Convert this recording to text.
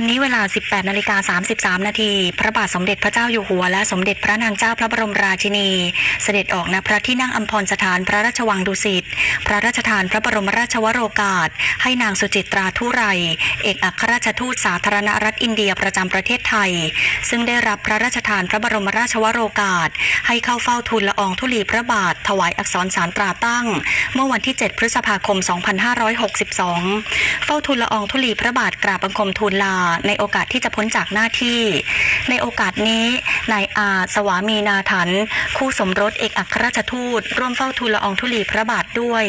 วันนี้เวลา 18นาฬิกา33 นาที พระบาทสมเด็จพระเจ้าอยู่หัว และสมเด็จพระนางเจ้าพระบรมราชินี เสด็จออกณพระที่นั่งอัมพรสถานพระราชวังดุสิต พระราชทานพระบรมราชวโรกาส ให้นางสุจิตราทุไร เอกอัครราชทูตสาธารณรัฐอินเดียประจำประเทศไทย ซึ่งได้รับพระราชทานพระบรมราชวโรกาส ให้เข้าเฝ้าทูลละอองธุลีพระบาท ถวายอักษรสารตราตั้ง เมื่อวันที่ 7 พฤษภาคม 2562 เฝ้าทูลละอองธุลีพระบาทกราบบังคมทูลลาในโอกาสที่จะพ้นจากหน้าที่ ในโอกาสนี้นายอาสวามีนาถัน คู่สมรสเอกอัครราชทูต ร่วมเฝ้าทูลละอองธุลีพระบาทด้วย